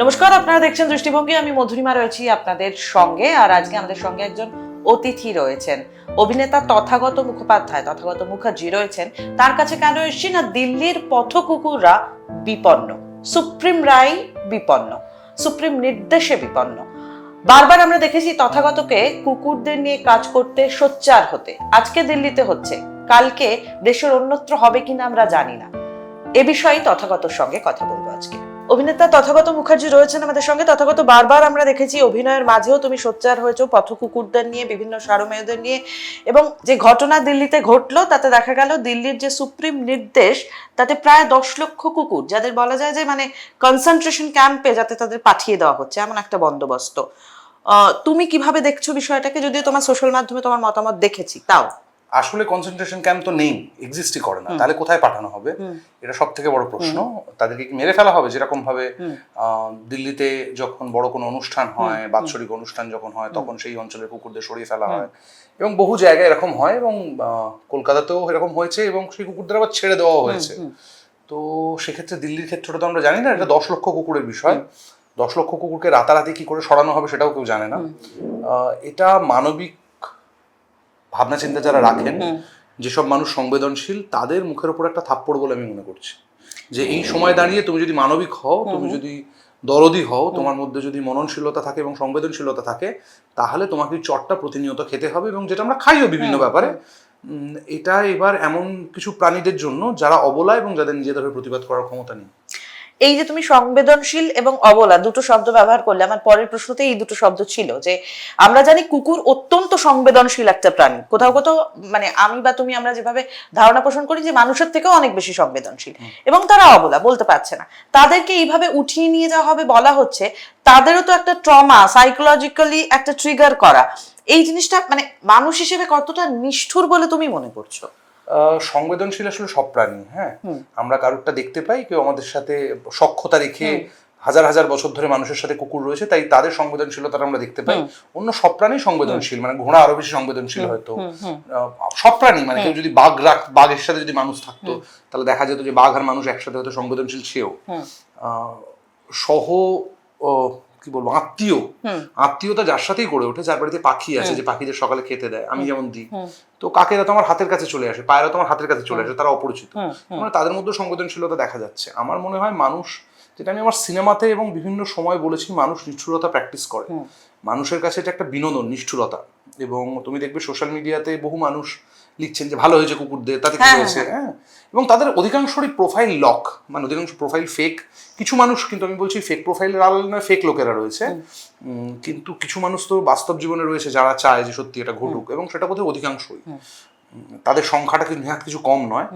নমস্কার, আপনারা দেখছেন দৃষ্টিভঙ্গি। আমি মধুরিমা রয়েছি আপনাদের সঙ্গে, আর আজকে আমাদের সঙ্গে একজন অতিথি রয়েছেন। অভিনেতা তথাগত মুখোপাধ্যায়, তথাগত মুখার্জি রয়েছেন। তার কাছে কেন এসছি না, দিল্লির পথকুকুররা বিপন্ন, সুপ্রিম রায় বিপন্ন, সুপ্রিম নির্দেশে বিপন্ন। বারবার আমরা দেখেছি তথাগতকে কুকুরদের নিয়ে কাজ করতে সোচ্চার হতে। আজকে দিল্লিতে হচ্ছে, কালকে দেশের অন্যত্র হবে কিনা আমরা জানি না। এ বিষয়ে তথাগতর সঙ্গে কথা বলব আজকে। অভিনেতা তথাগত মুখার্জি রয়েছেন আমাদের সঙ্গে। তথাগত বারবার আমরা দেখেছি অভিনয়ের মাঝেও তুমি সোচ্চার হয়েছো পথ কুকুরদের নিয়ে, বিভিন্ন সারমেয়দের নিয়ে। এবং যে ঘটনা দিল্লিতে ঘটলো, তাতে দেখা গেল দিল্লির যে সুপ্রিম নির্দেশ, তাতে প্রায় দশ লক্ষ কুকুর, যাদের বলা যায় যে মানে কনসেন্ট্রেশন ক্যাম্পে যাতে তাদের পাঠিয়ে দেওয়া হচ্ছে, এমন একটা বন্দোবস্ত। তুমি কীভাবে দেখছ বিষয়টাকে? যদিও তোমার সোশ্যাল মাধ্যমে তোমার মতামত দেখেছি, তাও। আসলে কনসেন্ট্রেশন ক্যাম্প তো নেই এক্সিস্টই করে না। তাহলে কোথায় পাঠানো হবে? এটা সব থেকে বড় প্রশ্ন। তাদেরকে কি মেরে ফেলা হবে? যেরকম ভাবে দিল্লিতে যখন বড় কোনো অনুষ্ঠান হয় বাৎসরিক অনুষ্ঠান যখন হয় তখন সেই অঞ্চলের কুকুরদের সরিয়ে ফেলা হয়। এবং বহু জায়গায় এরকম হয় এবং কলকাতাতেও এরকম হয়েছে এবং সেই কুকুরদের আবার ছেড়ে দেওয়া হয়েছে। তো সেক্ষেত্রে দিল্লির ক্ষেত্রটা তো আমরা জানি না এটা দশ লক্ষ কুকুরের বিষয়। দশ লক্ষ কুকুরকে রাতারাতি কি করে সরানো হবে সেটাও কেউ জানে না। আহ, এটা মানবিক ভাবনা চিন্তা যারা রাখেন যেসব মানুষ সংবেদনশীল তাদের মুখের উপর একটা থাপ্পড় বলে আমি মনে করছি। যে এই সময় দাঁড়িয়ে তুমি যদি মানবিক হও তুমি যদি দরদি হও তোমার মধ্যে যদি মননশীলতা থাকে এবং সংবেদনশীলতা থাকে তাহলে তোমাকে চটটা প্রতিনিয়ত খেতে হবে এবং যেটা আমরা খাইও বিভিন্ন ব্যাপারে। এটা এবার এমন কিছু প্রাণীদের জন্য যারা অবলা এবং যাদের নিজেদের প্রতিবাদ করার ক্ষমতা নেই। এই যে তুমি সংবেদনশীল এবং অবলা দুটো শব্দ ব্যবহার করলে আমার পরের প্রশ্নতে এই দুটো শব্দ ছিল যে আমরা জানি কুকুর অত্যন্ত সংবেদনশীল একটা প্রাণী। কোথাও কোথাও মানে আমি বা তুমি আমরা যেভাবে ধারণা পোষণ করি যে মানুষের থেকেও অনেক বেশি সংবেদনশীল। এবং তারা অবলা বলতে পারছে না। তাদেরকে এইভাবে উঠিয়ে নিয়ে যাওয়া হবে বলা হচ্ছে তাদেরও তো একটা ট্রমা সাইকোলজিক্যালি একটা ট্রিগার করা। এই জিনিসটা মানে মানুষ হিসেবে কতটা নিষ্ঠুর বলে তুমি মনে করছ? সংবেদনশীল আসলে সব প্রাণী হ্যাঁ? আমরা কারুরটা দেখতে পাই কেউ আমাদের সাথে সক্ষতা রেখে হাজার হাজার বছর ধরে মানুষের সাথে কুকুর রয়েছে তাই তাদের সংবেদনশীলতা আমরা দেখতে পাই। অন্য সব প্রাণী সংবেদনশীল মানে ঘোড়া আরও বেশি সংবেদনশীল হয়তো। সব প্রাণী মানে কেউ যদি বাঘ রাখ বাঘের সাথে যদি মানুষ থাকতো তাহলে দেখা যেত যে বাঘ আর মানুষ একসাথে হয়তো সংবেদনশীল সেও। আহ, সহ কি বলব আত্মীয়। আত্মীয়তা যার সাথেই গড়ে ওঠে যার বাড়িতে পাখি আছে যে পাখিদের সকালে খেতে দেয় আমি যেমন দিই। তো কাকেরা তো আমার হাতের কাছে চলে আসে পায়রা তো আমার হাতের কাছে চলে আসে তারা অপরিচিত। মানে তাদের মধ্যে সংবেদনশীলতা দেখা যাচ্ছে। আমার মনে হয় মানুষ যেটা আমি আমার সিনেমাতে এবং বিভিন্ন সময় বলেছি মানুষ নিষ্ঠুরতা প্র্যাকটিস করে। মানুষের কাছে এটা একটা বিনোদন নিষ্ঠুরতা। এবং তুমি দেখবে সোশ্যাল মিডিয়াতে বহু মানুষ লিখছেন যে ভালো হয়েছে কুকুরদের তাতে কি হ্যাঁ, হয়েছে? হ্যাঁ। এবং তাদের অধিকাংশরই প্রোফাইল লক মানে অধিকাংশ প্রোফাইল ফেক কিছু মানুষ কিন্তু আমি বলছি ফেক প্রোফাইলের আড়ালে নয় ফেক লোকেরা রয়েছে। কিন্তু কিছু মানুষ তো বাস্তব জীবনে রয়েছে যারা চায় যে সত্যি এটা ঘটুক এবং সেটা বোধহয় অধিকাংশই। তাদের সংখ্যাটা কিন্তু নেহাত কিছু কম নয়।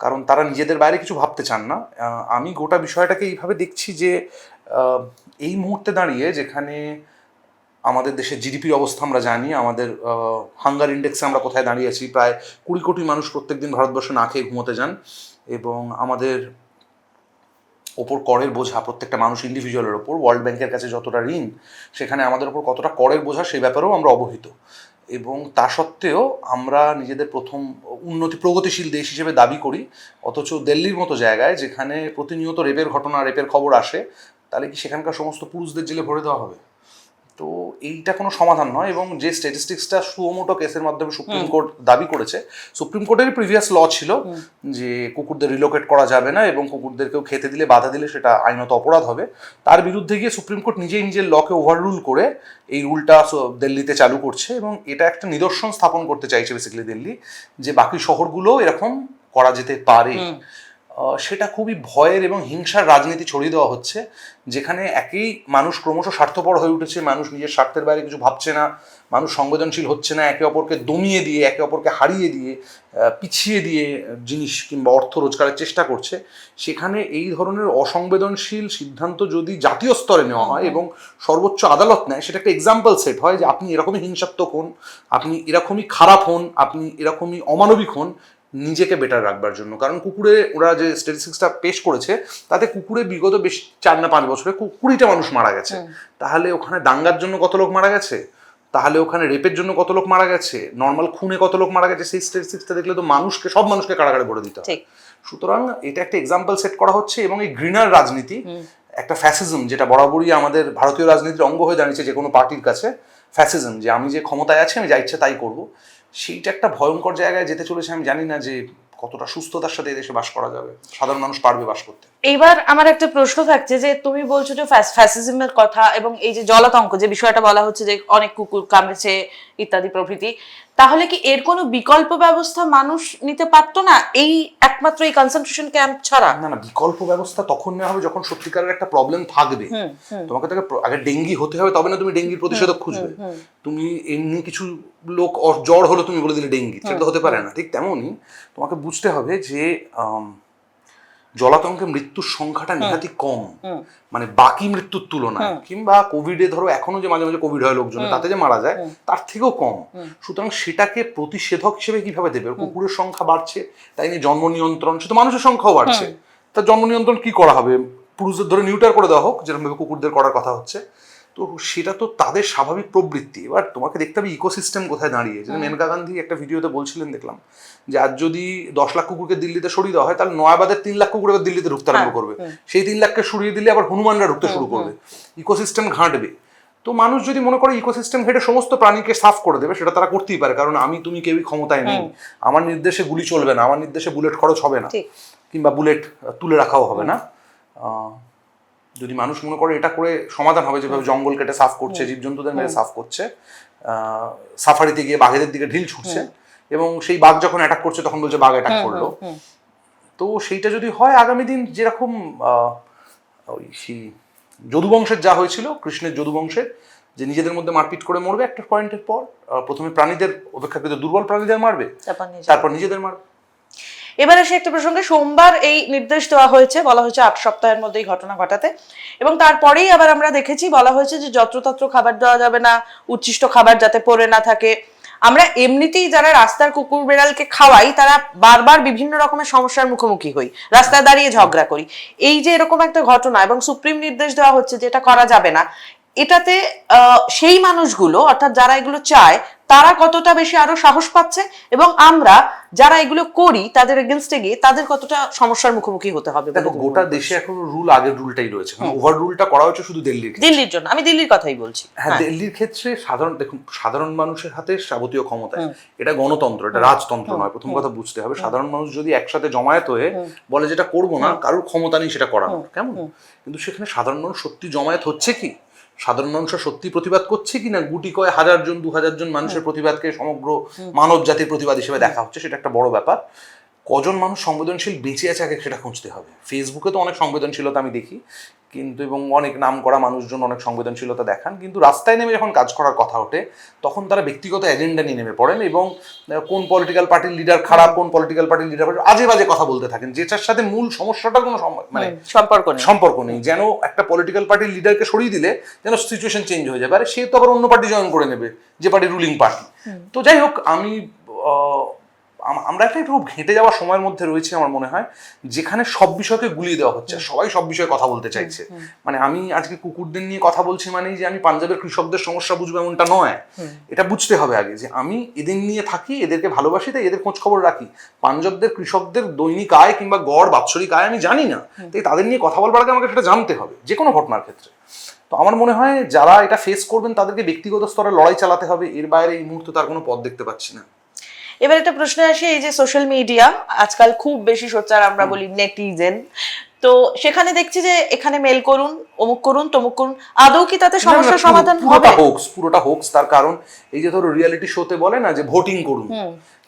কারণ তারা নিজেদের বাইরে কিছু ভাবতে চান না। আমি গোটা বিষয়টাকে এইভাবে দেখছি যে এই মুহূর্তে দাঁড়িয়ে যেখানে আমাদের দেশের জিডিপির অবস্থা আমরা জানি, আমাদের হাঙ্গার ইন্ডেক্সে আমরা কোথায় দাঁড়িয়ে আছি, প্রায় কুড়ি কোটি মানুষ প্রত্যেকদিন ভারতবর্ষে না খেয়ে ঘুমোতে যান এবং আমাদের ওপর করের বোঝা, প্রত্যেকটা মানুষ ইন্ডিভিজুয়ালের ওপর ওয়ার্ল্ড ব্যাংকের কাছে যতটা ঋণ, সেখানে আমাদের ওপর কতটা করের বোঝা, সেই ব্যাপারেও আমরা অবহিত। এবং তা সত্ত্বেও আমরা নিজেদের প্রথম উন্নতি, প্রগতিশীল দেশ হিসেবে দাবি করি, অথচ দিল্লির মতো জায়গায় যেখানে প্রতিনিয়ত রেপের ঘটনা, রেপের খবর আসে, তাহলে কি সেখানকার সমস্ত পুরুষদের জেলে ভরে দেওয়া হবে? তো এইটা কোনো সমাধান নয় এবং যে স্ট্যাটিস্টিক্সটা সুমোটো কেসের মাধ্যমে সুপ্রিম কোর্ট দাবি করেছে সুপ্রিম কোর্টেরই প্রিভিয়াস ল ছিল যে কুকুরদের রিলোকেট করা যাবে না এবং কুকুরদেরকেও খেতে দিলে বাধা দিলে সেটা আইনত অপরাধ হবে। তার বিরুদ্ধে গিয়ে সুপ্রিম কোর্ট নিজেই নিজের লকে ওভাররুল করে এই রুলটা দিল্লিতে চালু করছে এবং এটা একটা নিদর্শন স্থাপন করতে চাইছে বেসিক্যালি দিল্লি যে বাকি শহরগুলো এরকম করা যেতে পারে। সেটা খুবই ভয়ের এবং হিংসার রাজনীতি ছড়িয়ে দেওয়া হচ্ছে, যেখানে একই মানুষ ক্রমশ স্বার্থপর হয়ে উঠেছে, মানুষ নিজের স্বার্থের বাইরে কিছু ভাবছে না, মানুষ সংবেদনশীল হচ্ছে না, একে অপরকে দমিয়ে দিয়ে, একে অপরকে হারিয়ে দিয়ে পিছিয়ে দিয়ে জিনিস কিংবা অর্থ রোজগারের চেষ্টা করছে। সেখানে এই ধরনের অসংবেদনশীল সিদ্ধান্ত যদি জাতীয় স্তরে নেওয়া হয় এবং সর্বোচ্চ আদালত নেয়, সেটা একটা এক্সাম্পল সেট হয় যে আপনি এরকমই হিংসাত্মক হন, আপনি এরকমই খারাপ হন, আপনি এরকমই অমানবিক হন নিজেকে বেটার রাখবার জন্য। কারণ কুকুরে ওরা যে স্ট্যাটিস্টিক্সটা পেশ করেছে তাতে কুকুরে বিগত বেশ চার না পাঁচ বছরে কুড়িটা মানুষ মারা গেছে। তাহলে ওখানে দাঙ্গার জন্য কত লোক মারা গেছে? তাহলে ওখানে রেপের জন্য কত লোক মারা গেছে? নর্মাল খুনে কত লোক মারা গেছে? সেই স্ট্যাটিস্টিক্সটা দেখলে তো মানুষকে সব মানুষকে কারাগারে ভরে দিতে হয়। সুতরাং এটা একটা এক্সাম্পল সেট করা হচ্ছে এবং এই গ্রিনার রাজনীতি একটা ফ্যাসিজম যেটা বরাবরই আমাদের ভারতীয় রাজনীতির অঙ্গ হয়ে দাঁড়িয়েছে যে কোনো পার্টির কাছে ফ্যাসিজম যে আমি যে ক্ষমতায় আছি আমি যা ইচ্ছে তাই করব। সেইটা একটা ভয়ঙ্কর জায়গায় যেতে চলেছে, আমি জানি না যে কতটা সুস্থতার সাথে এদেশে বাস করা যাবে। সাধারণ মানুষ পারবে বাস করতে। এইবার আমার একটা প্রশ্ন থাকছে যে তুমি বলছো যে ফ্যাসিজমের কথা এবং এই যে জলাতঙ্ক যে বিষয়টা বলা হচ্ছে যে অনেক কুকুর কামড়েছে ইত্যাদি প্রভৃতি তাহলে কি এর কোনো বিকল্প ব্যবস্থা মানুষ নিতে পারতো না? এই একমাত্র এই কনসেন্ট্রেশন ক্যাম্প ছাড়া? না না বিকল্প ব্যবস্থা তখন নেওয়া হবে যখন সত্যিকারের একটা প্রবলেম থাকবে। তোমাকে তাকে আগে ডেঙ্গি হতে হবে তবে না তুমি ডেঙ্গির প্রতিষেধক খুঁজবে। তুমি এমনি কিছু লোক জ্বর হলো তুমি বলে দিলে ডেঙ্গি সেটা হতে পারে না। ঠিক তেমনই তোমাকে বুঝতে হবে যে জলাতঙ্কে মৃত্যুর সংখ্যাটা নিহাতি কম। মানে বাকি মৃত্যুর তুলনায়। কিংবা কোভিডে ধরো এখনও যে মাঝে মাঝে কোভিড হয় লোকজন তাতে যে মারা যায় তার থেকেও কম। সুতরাং সেটাকে প্রতিষেধক হিসেবে কীভাবে দেবে? কুকুরের সংখ্যা বাড়ছে তাই নিয়ে জন্ম নিয়ন্ত্রণ সে তো মানুষের সংখ্যাও বাড়ছে। তা জন্ম নিয়ন্ত্রণ কি করা হবে? পুরুষদের ধরে নিউটার করে দেওয়া হোক যেরকম ভাবে কুকুরদের করার কথা হচ্ছে। তো সেটা তো তাদের স্বাভাবিক প্রবৃত্তি। এবার তোমাকে দেখতে হবে ইকোসিস্টেম কোথায় দাঁড়িয়ে। যেটা মেনকা গান্ধী একটা ভিডিওতে বলছিলেন দেখলাম যে আজ যদি দশ লাখ কুকুরকে দিল্লিতে সরিয়ে দেওয়া হয় তাহলে নয়াবাদের তিন লাখ কুকুর দিল্লিতে ঢুকতে আরম্ভ করবে। সেই তিন লাখকে সরিয়ে দিলে আবার হনুমানরা ঢুকতে শুরু করবে। ইকোসিস্টেম ঘাঁটবে। তো মানুষ যদি মনে করে ইকোসিস্টেম ঘেটে সমস্ত প্রাণীকে সাফ করে দেবে সেটা তারা করতেই পারে। কারণ আমি তুমি কেউই ক্ষমতায় নেই। আমার নির্দেশে গুলি চলবে না। আমার নির্দেশে বুলেট খরচ হবে না। কিংবা বুলেট তুলে রাখাও হবে না। আহ, যদি মানুষ মনে করে এটা করে সমাধান হবে যেভাবে জঙ্গল কেটে সাফ করছে জীবজন্তুদের মেরে সাফ করছে সাফারিতে গিয়ে বাঘেদের দিকে ঢিল ছুটছে এবং সেই বাঘ যখন অ্যাটাক করছে তখন বলছে বাঘ অ্যাটাক করল। তো সেইটা যদি হয় আগামী দিন যেরকম আহ, ওই সেই যদুবংশের যা হয়েছিল কৃষ্ণের যদুবংশের যে নিজেদের মধ্যে মারপিট করে মরবে একটা পয়েন্টের পর প্রথমে প্রাণীদের অপেক্ষাকৃত দুর্বল প্রাণীদের মারবে তারপর নিজেদের মারবে। এবার আসে একটা প্রসঙ্গে। সোমবার এই নির্দেশ দেওয়া হয়েছে, বলা হয়েছে আট সপ্তাহের মধ্যে এই ঘটনা ঘটাতে। এবং তারপরেই আবার আমরা দেখেছি, বলা হয়েছে যে যত্রতত্র খাবার দেওয়া যাবে না, উচ্ছিষ্ট খাবার যাতে পড়ে না থাকে। আমরা এমনিতেই যারা রাস্তার কুকুর বেড়ালকে খাওয়াই, তারা বারবার বিভিন্ন রকমের সমস্যার মুখোমুখি হই। রাস্তায় দাঁড়িয়ে ঝগড়া করি। এই যে এরকম একটা ঘটনা এবং সুপ্রিম নির্দেশ দেওয়া হচ্ছে যে এটা করা যাবে না এটাতে আহ, সেই মানুষগুলো অর্থাৎ যারা এগুলো চায় তারা কতটা বেশি আরও সাহস পাচ্ছে? এবং আমরা যারা এগুলো করি তাদের এগেনস্টে গিয়ে তাদের কতটা সমস্যার মুখোমুখি হতে হবে দেখো গোটা দেশে এখন রুল আগের রুলটাই রয়েছে। ওভার রুলটা করা হচ্ছে শুধু দিল্লির দিল্লির জন্য। আমি দিল্লির কথাই বলছি। হ্যাঁ দিল্লির ক্ষেত্রে সাধারণ দেখুন সাধারণ মানুষের হাতে যাবতীয় ক্ষমতা। এটা গণতন্ত্র এটা রাজতন্ত্র নয় প্রথম কথা বুঝতে হবে। সাধারণ মানুষ যদি একসাথে জমায়েত হয়ে বলে যেটা করব না কারোর ক্ষমতা নেই সেটা করানোর কেমন? কিন্তু সেখানে সাধারণ মানুষ সত্যি জমায়েত হচ্ছে কি? সাধারণ মানুষ সত্যি প্রতিবাদ করছে কিনা? গুটি কয় হাজার জন দু হাজার জন মানুষের প্রতিবাদকে সমগ্র মানব জাতির প্রতিবাদ হিসেবে দেখা হচ্ছে সেটা একটা বড় ব্যাপার। কজন মানুষ সংবেদনশীল বেঁচে আছে আগে সেটা খুঁজতে হবে? ফেসবুকে তো অনেক সংবেদনশীলতা আমি দেখি কিন্তু এবং অনেক নাম করা মানুষজন অনেক সংবেদনশীলতা দেখান কিন্তু রাস্তায় নেমে যখন কাজ করার কথা ওঠে তখন তারা ব্যক্তিগত এজেন্ডা নিয়ে নেমে পড়েন এবং কোন পলিটিক্যাল পার্টির লিডার খারাপ কোন পলিটিক্যাল পার্টির লিডার আজে বাজে কথা বলতে থাকেন যেটার সাথে মূল সমস্যাটার কোনো মানে সম্পর্ক নেই। সম্পর্ক নেই। যেন একটা পলিটিক্যাল পার্টির লিডারকে সরিয়ে দিলে যেন সিচুয়েশন চেঞ্জ হয়ে যাবে আরে সে তো আবার অন্য পার্টি জয়েন করে নেবে যে পার্টি রুলিং পার্টি তো যাই হোক আমি আমরা একটা একটু ঘেঁটে যাওয়ার সময়ের মধ্যে রয়েছে আমার মনে হয় যেখানে সব বিষয়কে গুলিয়ে দেওয়া হচ্ছে। সবাই সব বিষয়ে কথা বলতে চাইছে। মানে আমি আজকে কুকুরদের নিয়ে কথা বলছি মানেই যে আমি পাঞ্জাবের কৃষকদের সমস্যা বুঝব এমনটা নয়। এটা বুঝতে হবে আগে যে আমি এদের নিয়ে থাকি এদেরকে ভালোবাসি তাই এদের খোঁজ খবর রাখি। পাঞ্জাবদের কৃষকদের দৈনিক আয় কিংবা গড় বাৎসরিক আয় আমি জানি না। তাই তাদের নিয়ে কথা বলবার আগে আমাকে সেটা জানতে হবে যে কোনো ঘটনার ক্ষেত্রে। তো আমার মনে হয় যারা এটা ফেস করবেন তাদেরকে ব্যক্তিগত স্তরে লড়াই চালাতে হবে। এর বাইরে এই মুহূর্তে তার কোনো পথ দেখতে পাচ্ছি না। এবার একটা প্রশ্ন আসে এই যে সোশ্যাল মিডিয়া আজকাল খুব বেশি সোচ্চার আমরা বলি নেটিজেন তো সেখানে দেখছি যে এখানে মেল করুন অমুক করুন তমুক করুন। আদৌ কি তাতে সমস্যার সমাধান হবে? হোকস পুরোটা হোকস তার কারণ এই যে ধরো রিয়ালিটি শোতে বলে না যে ভোটিং করুন।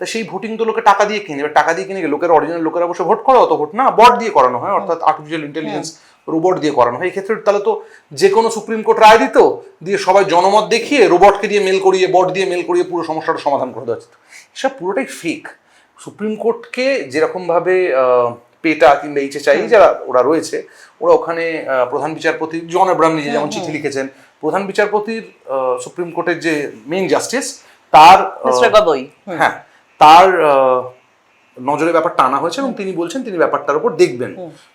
তা সেই ভোটিং তো লোকে টাকা দিয়ে কিনে এবার টাকা দিয়ে কিনে লোকের অরিজিনাল লোকেরা বসে ভোট করে অত ভোট না বট দিয়ে করানো হয় অর্থাৎ আর্টিফিশিয়াল ইন্টেলিজেন্স রোবট দিয়ে করানো হয়। এক্ষেত্রে তাহলে তো যে কোনো সুপ্রিম কোর্ট রায় দিত দিয়ে সবাই জনমত দেখিয়ে রোবটকে দিয়ে মেল করিয়ে বট দিয়ে মেল করিয়ে পুরো সমস্যাটা সমাধান করে দেওয়া যেত। এসব পুরোটাই ফেক সুপ্রিম কোর্টকে যেরকমভাবে আহ, পেটা কিংবা এইচএসআই যারা ওরা রয়েছে ওরা ওখানে প্রধান বিচারপতি জন আব্রাহাম নিজে যেমন চিঠি লিখেছেন প্রধান বিচারপতির সুপ্রিম কোর্টের যে মেইন জাস্টিস তার হ্যাঁ তার নজরে ব্যাপারটা আনা হয়েছে এবং তিনি বলছেন তিনি ব্যাপারটার উপর দেখবেন।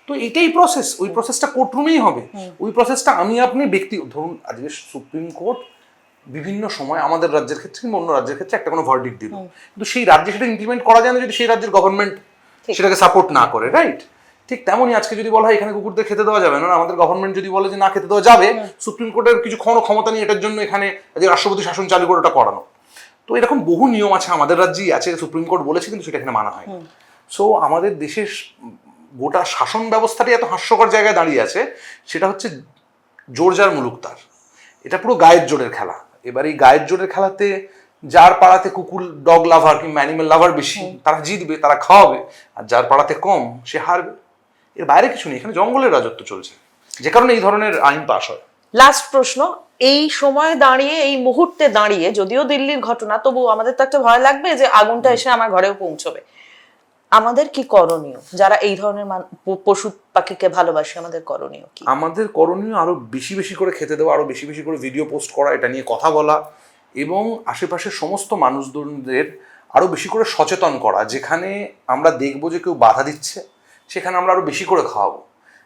তো এটাই প্রসেস ওই প্রসেসটা কোর্টরুমেই হবে। ওই প্রসেসটা আমি আপনি ব্যক্তি ধরুন আজকে সুপ্রিম কোর্ট বিভিন্ন সময় আমাদের রাজ্যের ক্ষেত্রে কিংবা অন্য রাজ্যের ক্ষেত্রে একটা কোনো ভার্ডিক দিল। কিন্তু সেই রাজ্যে সেটা ইমপ্লিমেন্ট করা যায় না যদি সেই রাজ্যের গভর্নমেন্ট সেটাকে সাপোর্ট না করে রাইট ঠিক তেমনই আজকে যদি বলা হয় এখানে কুকুরদের খেতে দেওয়া যাবে না আমাদের গভর্নমেন্ট যদি বলে যে না খেতে দেওয়া যাবে সুপ্রিম কোর্টের কিছু কোনো ক্ষমতা নেই এটার জন্য এখানে যে রাষ্ট্রপতি শাসন চালু করে ওটা করানো। তো এরকম বহু নিয়ম আছে আমাদের রাজ্যেই আছে সুপ্রিম কোর্ট বলেছে কিন্তু সেটা এখানে মানা হয় সো আমাদের দেশের গোটা শাসন ব্যবস্থাটি এত হাস্যকর জায়গায় দাঁড়িয়ে আছে সেটা হচ্ছে জোর যার মুলুক তার। এটা পুরো গায়ের জোরের খেলা। এবার এই গায়ের জোরের খেলাতে যার পাড়াতে কুকুর ডগ লাভার কিংবা অ্যানিমেল লাভার বেশি তারা জিতবে তারা খাওয়াবে আর যার পাড়াতে কম সে হারবে। এর বাইরে কিছু নেই এখানে জঙ্গলের রাজত্ব চলছে। যে কারণে এই ধরনের আইন পাশ হয়। লাস্ট প্রশ্ন এই সময় দাঁড়িয়ে এই মুহূর্তে দাঁড়িয়ে যদিও দিল্লির ঘটনা তবু আমাদের তো একটা ভয় লাগবে যে আগুনটা এসে আমার ঘরেও পৌঁছবে। আমাদের কি করণীয়? যারা এই ধরনের পশু পাখিকে ভালোবাসে আমাদের করণীয় কি? আমাদের করণীয় আরও বেশি বেশি করে খেতে দেওয়া আরও বেশি বেশি করে ভিডিও পোস্ট করা এটা নিয়ে কথা বলা এবং আশেপাশের সমস্ত মানুষদের আরও বেশি করে সচেতন করা যেখানে আমরা দেখব যে কেউ বাধা দিচ্ছে সেখানে আমরা আরও বেশি করে খাওয়াবো।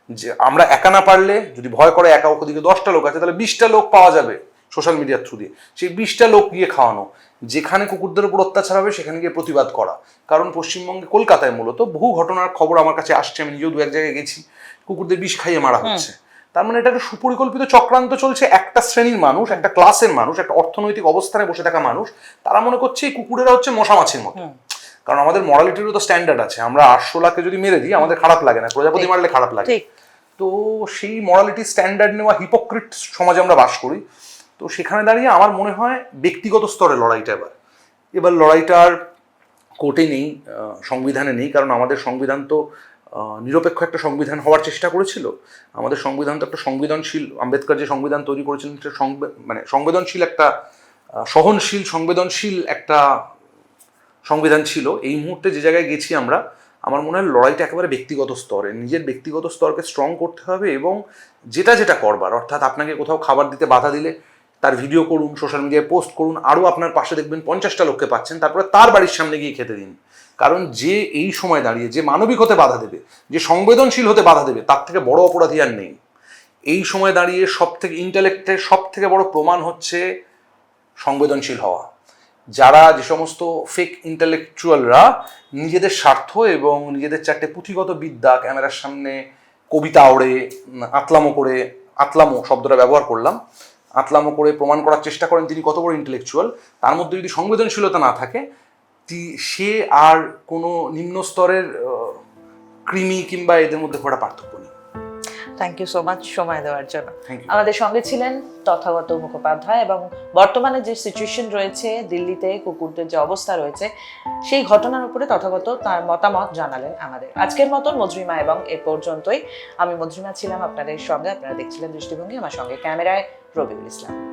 যে আমরা একা না পারলে যদি ভয় করে একা ওদিকে দশটা লোক আছে তাহলে বিশটা লোক পাওয়া যাবে সোশ্যাল মিডিয়ার থ্রু দিয়ে। সেই বিশটা লোক গিয়ে খাওয়ানো যেখানে কুকুরদের উপর অত্যাচার হবে সেখানে গিয়ে প্রতিবাদ করা। কারণ পশ্চিমবঙ্গে কলকাতায় মূলত বহু ঘটনার খবর আমার কাছে আসছে আমি নিজেও দু এক জায়গায় গেছি কুকুরদের বিষ খাইয়ে মারা হচ্ছে। তার মানে এটা একটা সুপরিকল্পিত চক্রান্ত চলছে একটা শ্রেণির মানুষ একটা ক্লাসের মানুষ একটা অর্থনৈতিক অবস্থানে বসে থাকা মানুষ। তারা মনে করছে এই কুকুরেরা হচ্ছে মশা মাছির মতো কারণ আমাদের মরালিটিরও তো স্ট্যান্ডার্ড আছে। আমরা আটশোলাকে যদি মেরে দিই আমাদের খারাপ লাগে না প্রজাপতি। মারলে খারাপ লাগে। তো সেই মরালিটি স্ট্যান্ডার্ড নেওয়া হিপোক্রিট সমাজে আমরা বাস করি। তো সেখানে দাঁড়িয়ে আমার মনে হয় ব্যক্তিগত স্তরে লড়াইটা এবার। এবার লড়াইটার কোর্টে নেই সংবিধানে নেই কারণ আমাদের সংবিধান তো নিরপেক্ষ একটা সংবিধান হওয়ার চেষ্টা করেছিল। আমাদের সংবিধান তো একটা সংবেদনশীল, আম্বেদকর যে সংবিধান তৈরি করেছিলেন, সেটা মানে সংবেদনশীল একটা সহনশীল, সংবেদনশীল একটা সংবিধান ছিল। এই মুহূর্তে যে জায়গায় গেছি আমরা, আমার মনে হয় লড়াইটা একেবারে ব্যক্তিগত স্তরে। নিজের ব্যক্তিগত স্তরকে স্ট্রং করতে হবে এবং যেটা যেটা করবার। অর্থাৎ আপনাকে কোথাও খাবার দিতে বাধা দিলে তার ভিডিও করুন সোশ্যাল মিডিয়ায় পোস্ট করুন, আরও আপনার পাশে দেখবেন পঞ্চাশটা লোককে পাচ্ছেন, তারপরে তার বাড়ির সামনে গিয়ে খেতে দিন। কারণ যে এই সময় দাঁড়িয়ে যে মানবিক হতে বাধা দেবে, যে সংবেদনশীল হতে বাধা দেবে, তার থেকে বড় অপরাধী আর নেই। এই সময় দাঁড়িয়ে সব থেকে ইন্টালেক্টের সব থেকে বড় প্রমাণ হচ্ছে সংবেদনশীল হওয়া। যারা যে সমস্ত ফেক ইন্টালেকচুয়ালরা নিজেদের স্বার্থ এবং নিজেদের চারটে পুঁথিগত বিদ্যা ক্যামেরার সামনে কবিতা ওড়ে আতলামো করে, আতলামো শব্দটা ব্যবহার করলাম, আতলামো করে প্রমাণ করার চেষ্টা করেন তিনি কত বড় ইন্টেলেকচুয়াল তার মধ্যে যদি সংবেদনশীলতা না থাকে সে আর কোনো নিম্ন স্তরের কৃমি কিংবা এদের মধ্যে খুব পার্থক্য নেই। থ্যাংক ইউ সো মাচ সময় দেওয়ার জন্য। আমাদের সঙ্গে ছিলেন তথাগত মুখোপাধ্যায় এবং বর্তমানে যে সিচুয়েশন রয়েছে দিল্লিতে কুকুরদের যে অবস্থা রয়েছে সেই ঘটনার উপরে তথাগত তার মতামত জানালেন আমাদের। আজকের মতন মজরিমা এবং এ পর্যন্তই। আমি মজরিমা ছিলাম আপনাদের সঙ্গে। আপনারা দেখছিলেন দৃষ্টিভঙ্গি। আমার সঙ্গে ক্যামেরায় রবিউল ইসলাম।